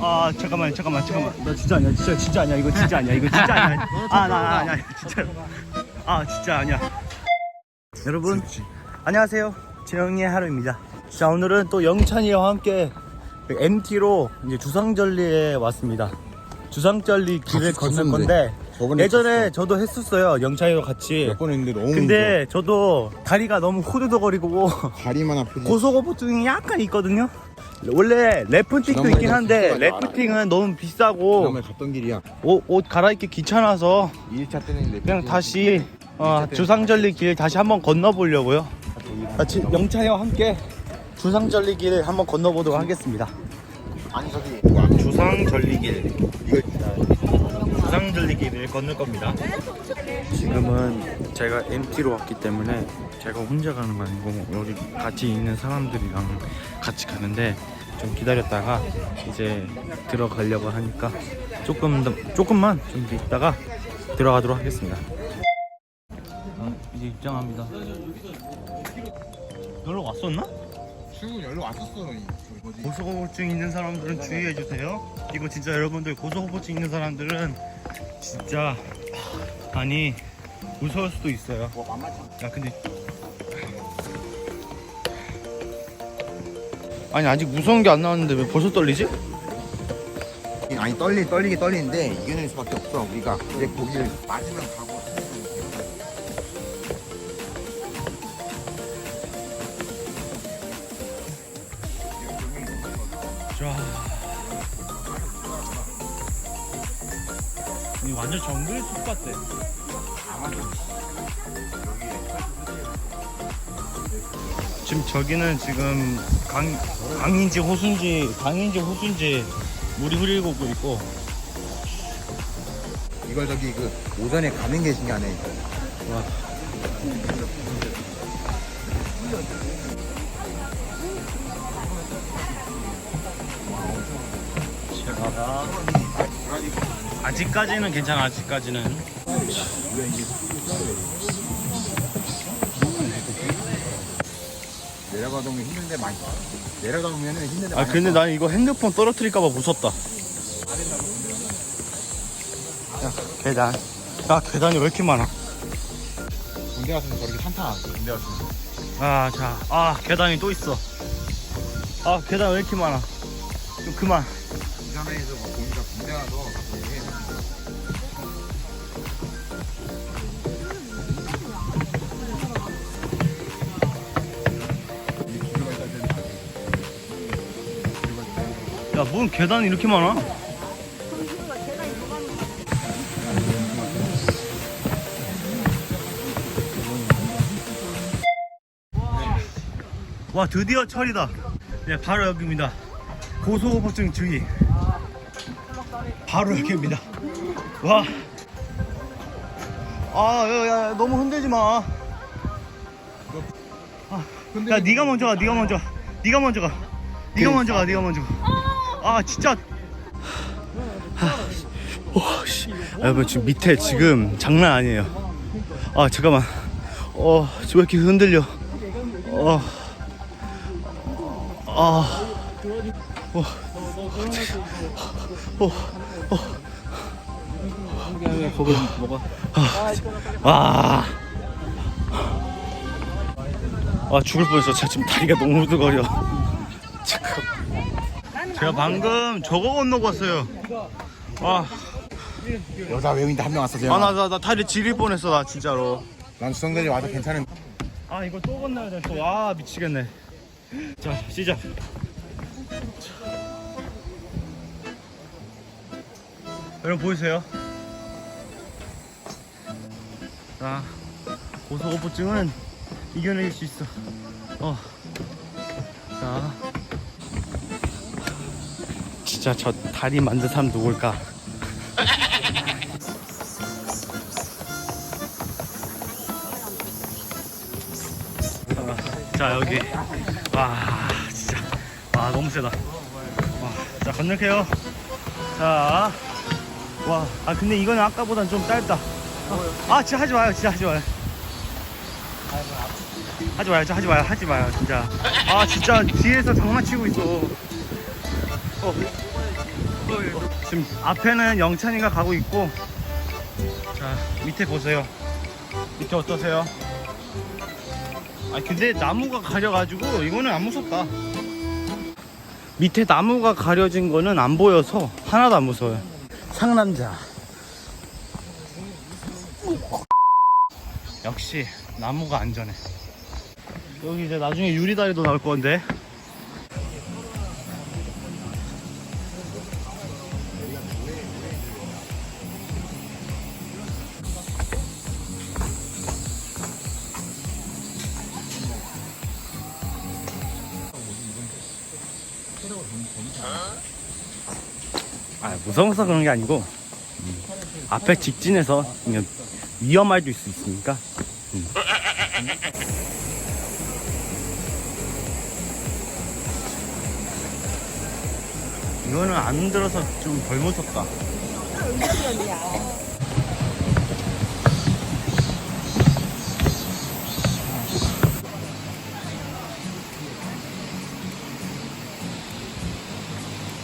아 잠깐만 잠깐만 잠깐만 나 진짜 아니야 진짜 진짜 아니야 이거 진짜 아니야 이거 진짜 아니야. 아나 아니야 진짜. 아 진짜 아니야. 여러분 안녕하세요. 재영이의 하루입니다. 자 오늘은 또 영찬이와 함께 그 MT로 이제 주상절리에 왔습니다. 주상절리 길을 걷는 갔었는데. 건데 저번에 예전에 저도 했었어요 영찬이랑 같이 몇번 했는데 너무 근데 저도 다리가 너무 무서워. 다리만 아프지. 고소고포증이 약간 있거든요. 원래 래프팅도 지난번에 있긴 한데 래프팅은 너무 비싸고 지난번에 갔던 길이야. 옷, 옷 갈아입기 귀찮아서 2일차 때는 내 그냥 다시 어, 주상절리 길 다시 한번 건너보려고요. 같이 영차와 함께 주상절리 길 한번 건너보도록 하겠습니다. 아니 저기 이거 안 주상절리길 이거 주상절리길을 건널 겁니다. 지금은 제가 MT로 왔기 때문에 제가 혼자 가는 거 아니고 여기 같이 있는 사람들이랑 같이 가는데 좀 기다렸다가 이제 들어가려고 하니까 조금 더 조금만 좀 있다가 들어가도록 하겠습니다. 아, 이제 입장합니다. 놀러 왔었나? 출근 연락 왔었어. 고소공포증 있는 사람들은 주의해 주세요. 이거 진짜 여러분들 고소공포증 있는 사람들은 진짜 아니 무서울 수도 있어요. 뭐 만만치 야 근데 아니 아직 무서운 게 안 나왔는데 왜 벌써 떨리지? 않- 아니 떨리 떨리게 떨리는데 이겨낼 수밖에 없어 우리가. 근데 거기를 맞으면 가고. 숲 같아. 지금 저기는 지금 강 강인지 호수인지 강인지 호수인지 물이 흐르고 있고 이걸 저기 그 오전에 가는 게 신기하네. 와. 제가 아직까지는 괜찮아 아직까지는 내려가다 보면 힘든데 많이. 내려가다 보면은 힘든데 아 많이. 근데 난 이거 핸드폰 떨어뜨릴까봐 무섭다 야 계단 야 계단이 왜 이렇게 많아 군대 갔으면 저렇게 산타. 군대 갔으면. 아, 자, 아, 계단이 또 있어. 아, 계단 왜 이렇게 많아? 좀 그만. 부산에서 뭔 계단이 이렇게 많아? 와, 드디어 철이다. 네, 바로 여기입니다. 고소공포증 주의. 바로 여기입니다. 와. 아, 야, 야, 야, 너무 흔들지 마. 아, 야, 네가 먼저 가, 네가 먼저. 가. 네가 먼저 가. 네가 먼저 가, 네가 먼저 가. 아, 진짜. 와, 씨. 아, 여러분 지금 밑에 지금 장난 아니에요. 아, 잠깐만. 어, 저왜 이렇게 흔들려? 어. 아. 어. 어. 어. 거기 뭐가? 아. 아 죽을 뻔했어. 자 지금 다리가 너무 우드거려. 제가 방금 저거 건너고 왔어요. 아, 여자 외국인도 한 명 왔어. 아, 나, 나, 나 다리 지릴 뻔했어, 나 진짜로. 난 수성대리 와서 괜찮은. 아, 이거 또 건너야 돼, 또. 아, 미치겠네. 자, 시작. 여러분, 보이세요? 자, 고소공포증은 이겨낼 수 있어. 어. 자. 진짜 저 다리 만든 사람 누굴까? 자 여기. 와 진짜. 와 너무 세다. 와, 자 건널게요. 자와 아 근데 이거는 아까보단 좀 짧다. 아 진짜 하지 마요. 진짜 하지 마요. 하지 마요. 하지 마요. 하지 마요. 진짜. 아 진짜 뒤에서 장난치고 있어. 어. 지금 앞에는 영찬이가 가고 있고 자 밑에 보세요. 밑에 어떠세요? 아 근데 나무가 가려가지고 이거는 안 무섭다. 밑에 나무가 가려진 거는 안 보여서 하나도 안 무서워요. 상남자. 역시 나무가 안전해. 여기 이제 나중에 유리다리도 나올 건데 아 무서워서 그런 게 아니고 음, 앞에 직진해서 그냥 위험할 수 있으니까 음. 이거는 안 들어서 좀 덜 무섭다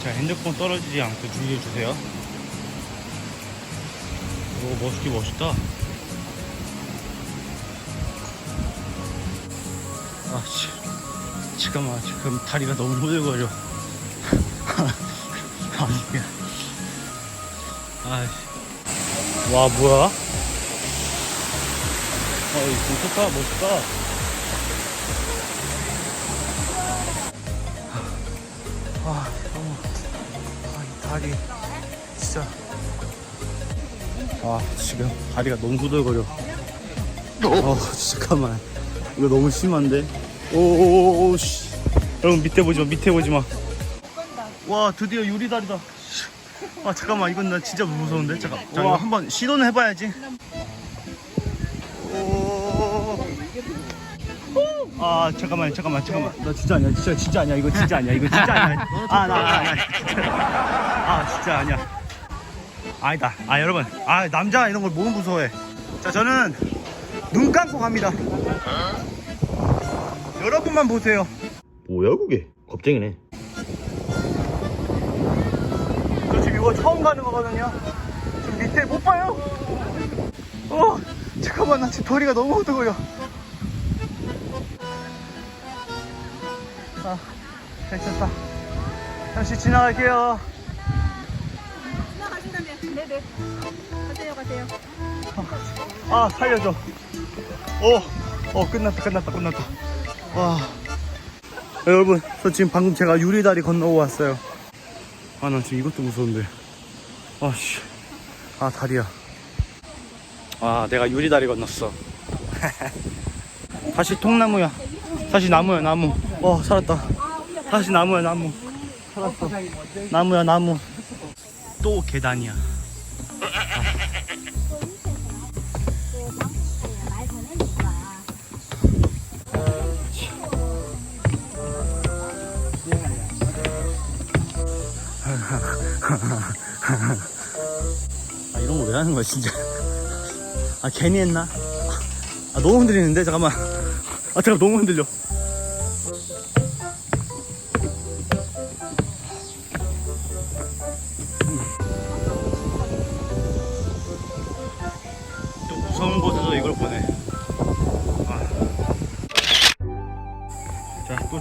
자 핸드폰 떨어지지 않게 주의해주세요. 오 멋있게 멋있다. 아씨. 잠깐만 지금 다리가 너무 후들거려. 아니 와 뭐야? 어이 좋다 멋있다 아 너무 아, 이 다리. 진짜. 아 지금 다리가 너무 후들거려. 어 잠깐만. 이거 너무 심한데? 오오오오 씨. 여러분 밑에 보지 마 밑에 보지 마 와 드디어 유리다리다. 아 잠깐만. 이건 나 진짜 무서운데? 잠깐 자 이거 한번 시도는 해봐야지 아 잠깐만 잠깐만 잠깐만 나 진짜 아니야 진짜 진짜 아니야. 이거 진짜 아니야 이거 진짜 아니야. 아나 아니야 아 진짜 아니야. 아니다. 아 여러분. 아 남자 이런 걸 너무 무서워해. 자 저는 눈 감고 갑니다. 여러분만 보세요. 뭐야 그게? 겁쟁이네. 저 지금 이거 처음 가는 거거든요. 지금 밑에 못 봐요. 어 잠깐만. 나 지금 다리가 너무 후들거려 아 괜찮다. 잠시 지나갈게요. 지나가신다면 네네. 가세요 가세요. 아 살려줘. 오, 어 끝났다 끝났다 끝났다. 와. 여러분 저 지금 방금 제가 유리다리 건너고 왔어요. 아 나 지금 이것도 무서운데. 아 씨. 아 다리야. 아 내가 유리다리 건넜어. 다시 통나무야. 다시 나무야 나무 어 살았다. 다시 나무야 나무. 살았어. 나무야 나무. 또 계단이야. 아 이런 거 왜 하는 거야 진짜. 아 괜히 했나? 아 너무 흔들리는데? 잠깐만. 아 잠깐 너무 흔들려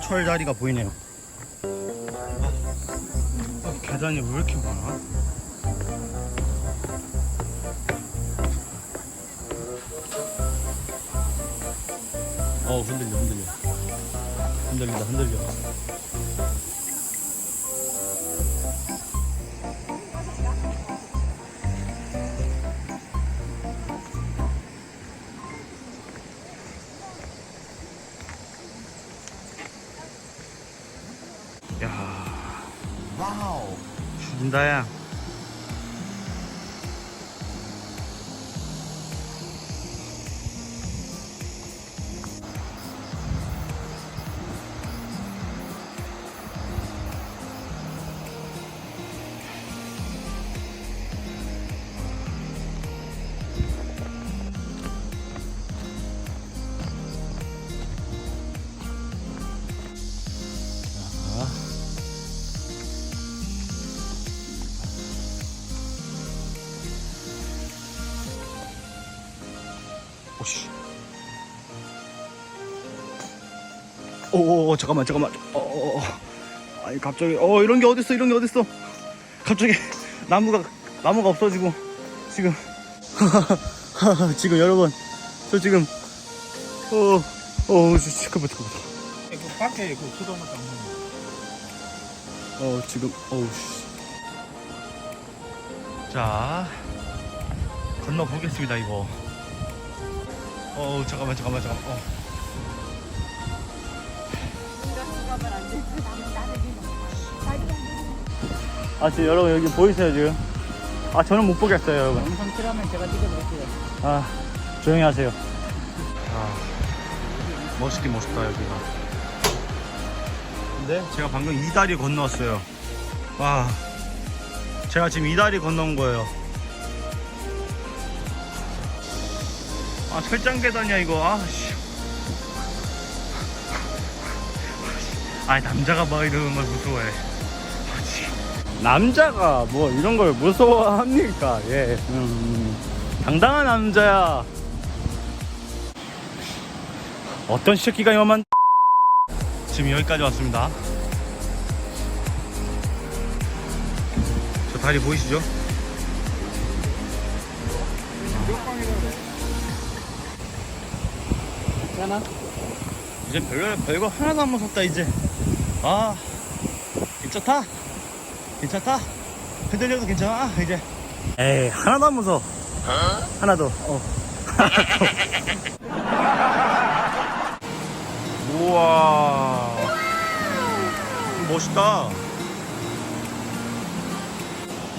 철다리가 보이네요. 아, 계단이 왜 이렇게 많아? 어 흔들려 흔들려. 흔들린다 흔들려 죽인 오씨. 오, 잠깐만, 잠깐만. 어, 어, 어. 아니 갑자기, 어 이런 게 어딨어, 이런 게 어딨어. 갑자기 나무가 나무가 없어지고 지금 지금 여러분 저 지금 어, 어, 잠깐만, 잠깐만. 그 밖에 그 수도만 닦는 어 지금 어우 씨. 자 건너 보겠습니다 이거. 어 잠깐만 잠깐만 잠깐만. 어. 아 지금 여러분 여기 보이세요 지금? 아 저는 못 보겠어요 여러분. 영상 필요하면 제가 찍어드릴게요. 아 조용히 하세요. 아 멋있긴 멋있다 여기가. 근데 제가 방금 이 다리 건너왔어요. 와 제가 지금 이 다리 건너온 거예요. 아 철장 계단이야 이거. 아 씨. 아 남자가 막 이러는 걸 무서워해. 아, 씨. 남자가 뭐 이런 걸 무서워합니까? 예. 음, 당당한 남자야. 어떤 새끼가 이만한 지금 여기까지 왔습니다. 저 다리 보이시죠? 괜찮아? 이제 별거, 별거 하나도 안 무섭다 이제. 아 괜찮다. 괜찮다. 흔들려도 괜찮아 이제. 에이 하나도 안 무서워. 하나도. 어. 우와. 멋있다.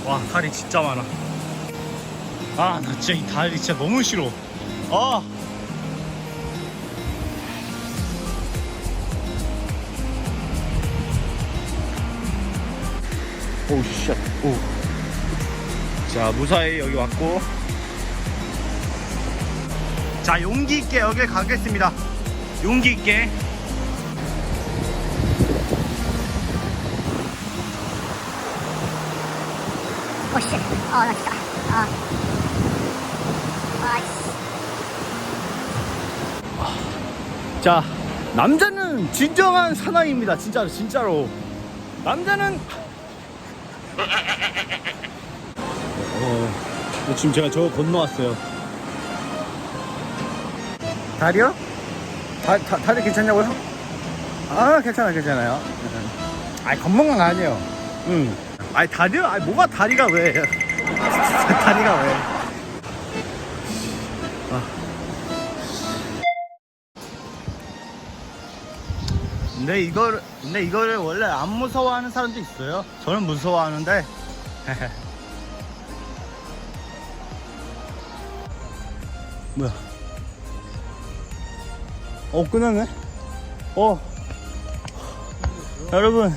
와 다리 진짜 많아. 아 나 진짜 이 다리 진짜 너무 싫어. 아 오우 쉣. 오. 자, 무사히 여기 왔고. 자, 용기 있게 여기 가겠습니다. 용기 있게. 오씨, 어, 나 진짜, 아, 아이씨. 자, 남자는 진정한 사나이입니다. 진짜로, 진짜로. 남자는 어, 지금 제가 저거 건너왔어요. 다리요? 다, 다, 다리 괜찮냐고요? 아, 괜찮아, 괜찮아요. 아니, 건멍한 거 아니에요. 응. 아니, 다리요? 아니, 뭐가 다리가 왜. 다리가 왜. 근데 이걸, 근데 이거를 원래 안 무서워하는 사람도 있어요. 저는 무서워하는데. 뭐야? 어, 끝났네? 어. 여러분,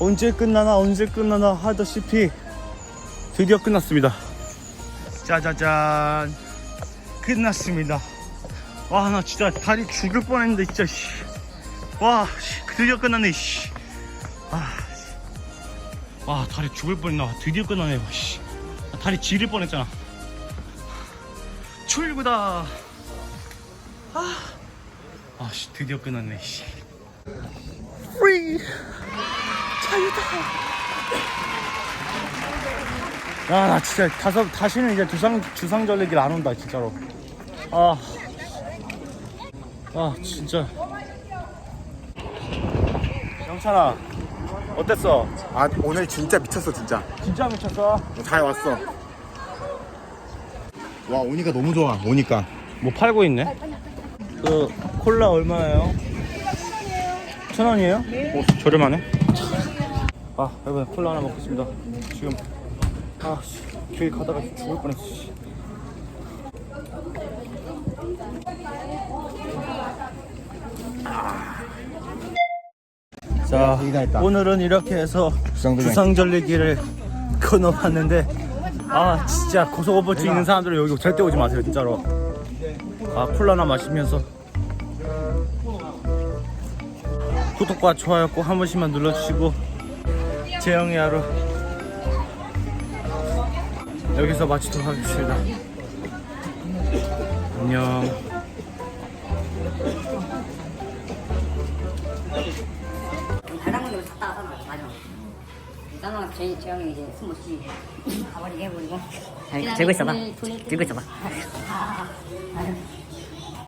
언제 끝나나, 언제 끝나나 하다시피 드디어 끝났습니다. 짜자잔. 끝났습니다. 와, 나 진짜 다리 죽을 뻔 했는데, 진짜, 씨. 와, 씨, 드디어 끝났네, 씨. 아, 씨. 와, 다리 죽을 뻔했나. 드디어 끝나네, 와, 씨. 나 다리 지릴 뻔했잖아. 출구다. 아, 아, 씨, 드디어 끝났네, 씨. 프리! 자유다! 야, 나 진짜 다섯, 다시는 이제 주상, 주상절리길 안 온다, 진짜로. 아. 아, 진짜. 영찬아, 어땠어? 아 오늘 진짜 미쳤어 진짜 진짜 미쳤어? 잘 왔어 와 오니까 너무 좋아 오니까 뭐 팔고 있네? 그 콜라 얼마예요? 천 원이에요? 오, 저렴하네. 아, 여러분 콜라 하나 먹겠습니다. 지금 아, 씨, 길 가다가 죽을 뻔했어. 씨. 자, 있다. 오늘은 이렇게 해서 주상절리. 주상절리기를 건너봤는데 아 진짜 고소고버증 있는 사람들은 여기 절대 오지 마세요 진짜로 아 콜라나 마시면서 구독과 좋아요 꼭 한 번씩만 눌러주시고 재영의 하루 여기서 마치도록 하겠습니다 안녕 쌍둥이 제 재영이 이제 숨 못 쉬게 가버리게 해버리고. 아니, 들고 있어봐. 들고 있어봐. 아, 아, 아.